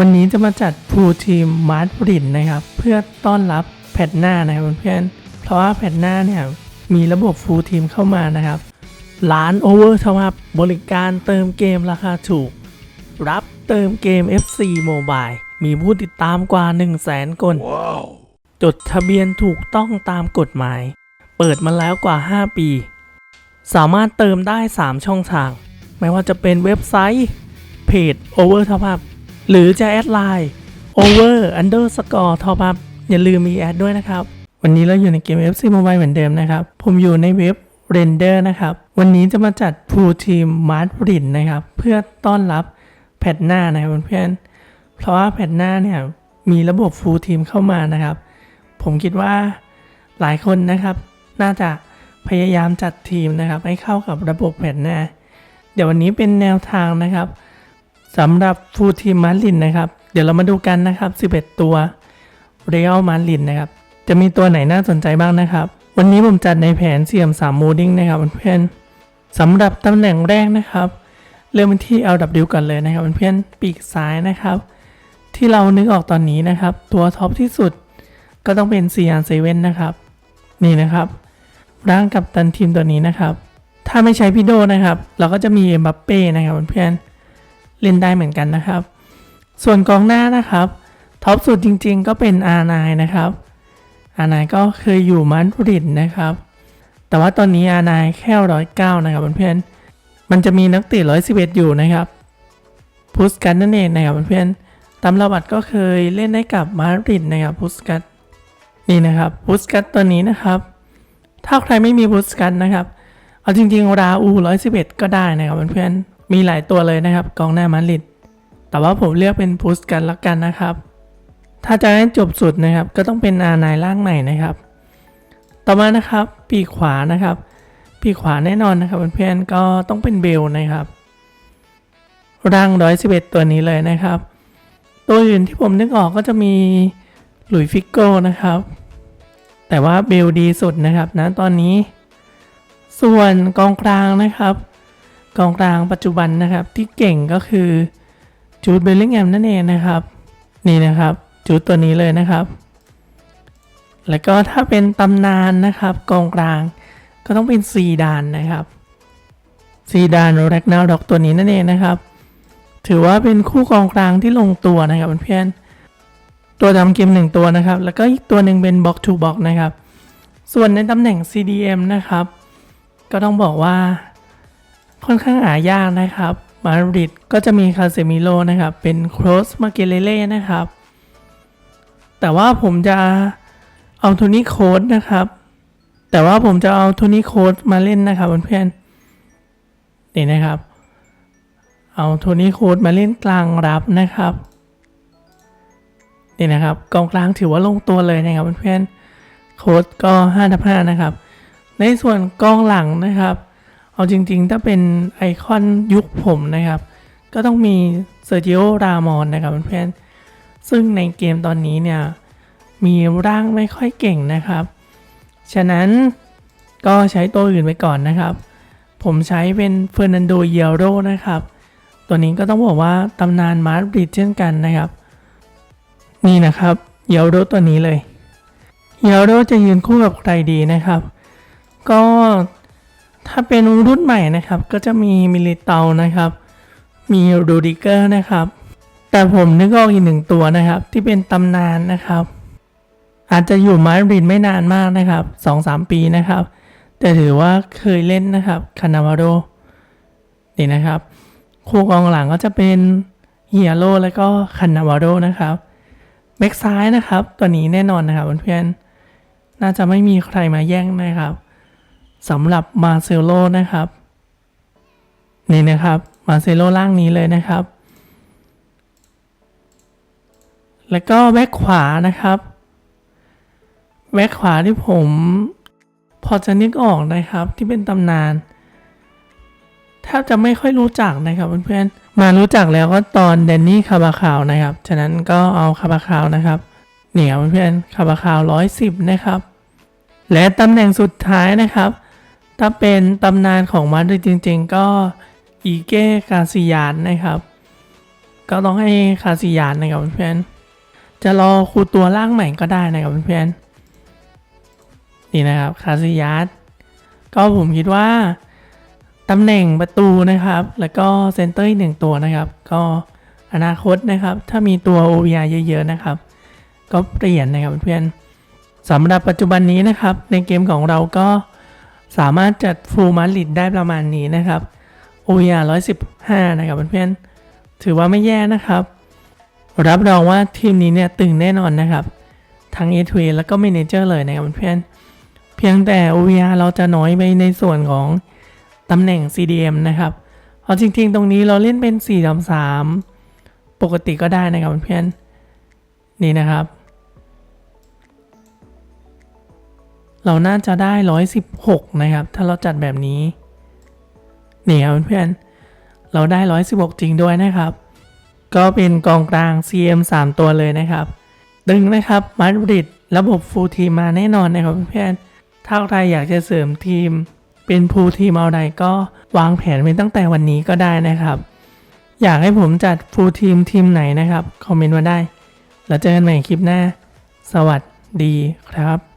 วันนี้จะมาจัดพูลทีมมาร์ทบริดนะครับ เพื่อต้อนรับแพทหน้านะครับเพื่อนๆเพราะว่าแพทหน้าเนี่ยมีระบบฟูลทีมเข้ามานะครับร้านโอเวอร์ทวับบริการเติมเกมราคาถูก รับเติมเกม FC Mobile มีผู้ติดตามกว่า 1 0 0 0 0แสนคนจดทะเบียนถูกต้องตามกฎหมาย เปิดมาแล้วกว่า 5 ปี สามารถเติมได้ 3 ช่องทาง ไม่ว่าจะเป็นเว็บไซต์ เพจ Over Top Up หรือจะแอดไลน์ Over Underscore Top Up อย่าลืมมีแอดด้วยนะครับ วันนี้เราอยู่ในเกม FC Mobile เหมือนเดิมนะครับ ผมอยู่ในเว็บ Render นะครับ วันนี้จะมาจัด Full Team Mart b r i d นะครับ เพื่อต้อนรับแพทหน้านะครับเพื่อนๆเพราะว่าแพทหน้าเนี่ยมีระบบ Full Team เข้ามานะครับ ผมคิดว่าหลายคนนะครับ น่าจะพยายามจัดทีมนะครับ ให้เข้ากับระบบแผ่นหน้า เดี๋ยววันนี้เป็นแนวทางนะครับ สำหรับฟูทีมมารินนะครับ เดี๋ยวเรามาดูกันนะครับ 11 ตัวเรียลมารินนะครับ จะมีตัวไหนน่าสนใจบ้างนะครับ วันนี้ผมจัดในแผนเสี่ยม3 m o ดิ้งนะครับเพื่อนสำหรับตำแหน่งแรกนะครับ เริ่มที่ LW ก่อนเลยนะครับเพื่อนปีกซ้ายนะครับ ที่เรานึกออกตอนนี้นะครับ ตัวท็อปที่สุดก็ต้องเป็น CR7 นะครับ นี่นะครับร่างกับตันทีมตัวนี้นะครับ ถ้าไม่ใช้พี่โดนะครับ เราก็จะมีเอ็มบัปเป้นะครับเพื่อนๆ เล่นได้เหมือนกันนะครับ ส่วนกองหน้านะครับท็อปสุดจริงๆ ก็เป็น R9 นายนะครับ R9 ก็เคยอยู่มาดริดนะครับ แต่ว่าตอนนี้ R9 แค่ร้อยเก้านะครับเพื่อนๆมันจะมีนักเตะร้อยสิบเอ็ดอยู่นะครับพุสกันนั่นเองนะครับเพื่อนๆตามระบัดก็เคยเล่นได้กับมาดริดนะครับพุสกันนี่นะครับพุสกัตตัวนี้นะครับ ถ้าใครไม่มีพุสกัตนะครับ เอาจริงๆราอูร้อยสิบเอ็ดก็ได้นะครับเพื่อนๆ มีหลายตัวเลยนะครับ กองหน้ามาริดแต่ว่าผมเลือกเป็นพุสกัตละกันนะครับ ถ้าจะให้จบสุดนะครับ ก็ต้องเป็นอานายล่างใหม่นะครับ ต่อมานะครับ ปีขวานะครับ ปีขวาแน่นอนนะครับเพื่อนๆก็ต้องเป็นเบลนะครับร่างร้อยสิบเอ็ดตัวนี้เลยนะครับ ตัวอื่นที่ผมนึกออกก็จะมีหลุยฟิกโก้นะครับ แต่ว่าเบลดีสุดนะครับนะตอนนี้ ส่วนกองกลางนะครับ กองกลางปัจจุบันนะครับที่เก่งก็คือจูดเบลลิงแอมนั่นเองนะครับ นี่นะครับจูดตัวนี้เลยนะครับ แล้วก็ถ้าเป็นตำนานนะครับกองกลางก็ต้องเป็นซีดานนะครับซีดานแร็กนาด็อกตัวนี้นั่นเองนะครับ ถือว่าเป็นคู่กองกลางที่ลงตัวนะครับเพื่อนๆตัวทำเกมหนึ่งตัวนะครับ แล้วก็อีกตัวหนึ่งเป็น Box to Box นะครับ ส่วนในตำแหน่ง CDM นะครับ ก็ต้องบอกว่า ค่อนข้างหายากนะครับ มาริดก็จะมีคาเซมิโลนะครับ เป็นโครสมาเกเลเล่นะครับ แต่ว่าผมจะเอาโทนี่โค้ดนะครับ แต่ว่าผมจะเอาโทนี่โค้ดมาเล่นนะครับเพื่อนๆนี่นะครับ เอาโทนี่โค้ดมาเล่นกลางรับนะครับนี่นะครับกองกลางถือว่าลงตัวเลยนะครับเพื่อนๆโค้ดก็5ทับ5นะครับ ในส่วนกองหลังนะครับ เอาจริงๆ ถ้าเป็นไอคอนยุคผมนะครับ ก็ต้องมีเซอร์จิโอรามอนนะครับเพื่อนๆซึ่งในเกมตอนนี้เนี่ย มีร่างไม่ค่อยเก่งนะครับ ฉะนั้นก็ใช้ตัวอื่นไปก่อนนะครับ ผมใช้เป็นเฟอร์นันโดเยโรนะครับ ตัวนี้ก็ต้องบอกว่าตำนานมาร์บริดเช่นกันนะครับ นี่นะครับเยโรตัวนี้เลยเยโรจะยืนคู่กับใครดีนะครับ ก็ ถ้าเป็นรุ่นใหม่นะครับก็จะมีมิลิเตานะครับ มีรูดิเกอร์นะครับ แต่ผมนึกออกอีกหนึ่งตัวนะครับ ที่เป็นตำนานนะครับ อาจจะอยู่มาดริดไม่นานมากนะครับสองสามปีนะครับ แต่ถือว่าเคยเล่นนะครับคานาวาโรนี่นะครับ คู่กองหลังก็จะเป็นเฮียโรแล้วก็คานาวาโรนะครับแบ็กซ้ายนะครับ ตัวนี้แน่นอนนะครับเพื่อนๆน่าจะไม่มีใครมาแย่งนะครับ สำหรับมาเซโลนะครับ นี่นะครับมาเซโลล่างนี้เลยนะครับ แล้วก็แบ็กขวานะครับแบ็กขวาที่ผม พอจะนึกออกนะครับที่เป็นตำนานแทบจะไม่ค่อยรู้จักนะครับเพื่อนๆ มารู้จักแล้วก็ตอนแดนนี่คาบาคาวนะครับ ฉะนั้นก็เอาคาบาคาวนะครับเนี่ยเพื่อนๆคาบาคาวร้อยสิบนะครับ และตำแหน่งสุดท้ายนะครับ ถ้าเป็นตำนานของมาดริดจริง ๆ ก็อีเก้กาซิยานนะครับ ก็ต้องให้คาซิยานนะครับเพื่อนจะรอคูตัวล่างใหม่ก็ได้นะครับเพื่อนนี่นะครับคาซิยานก็ผมคิดว่าตำแหน่งประตูนะครับ แล้วก็เซนเตอร์อีกหนึ่งตัวนะครับ ก็อนาคตนะครับ ถ้ามีตัว OVR เยอะ ๆ นะครับ ก็เปลี่ยนนะครับเพื่อนสำหรับปัจจุบันนี้นะครับ ในเกมของเราก็ สามารถจัดฟูลมาริดได้ประมาณนี้นะครับ OVR 115 นะครับเพื่อนๆถือว่าไม่แย่นะครับ รับรองว่าทีมนี้เนี่ยตึงแน่นอนนะครับ ทั้ง a อ a แล้วก็ Manager เลยนะครับเพื่อนๆเพียงแต่ OVR เราจะน้อยไปในส่วนของตำแหน่ง CDM นะครับเอาจริงๆ ตรงนี้เราเล่นเป็น4 3ปกติก็ได้นะครับเพื่อนๆนี่นะครับ เราน่าจะได้ 116 นะครับ ถ้าเราจัดแบบนี้ นี่ครับเพื่อนๆเราได้ 116 จริงด้วยนะครับ ก็เป็นกองกลาง CM 3 ตัวเลยนะครับดึงนะครับมาดริดระบบฟูลทีมมาแน่นอนนะครับเพื่อนๆถ้าใครอยากจะเสริมทีม เป็นฟูลทีมเอาใดก็วางแผนไว้ตั้งแต่วันนี้ก็ได้นะครับ อยากให้ผมจัดฟูลทีมทีมไหนนะครับ คอมเมนต์มาได้ แล้วเจอกันใหม่คลิปหน้า สวัสดีครับ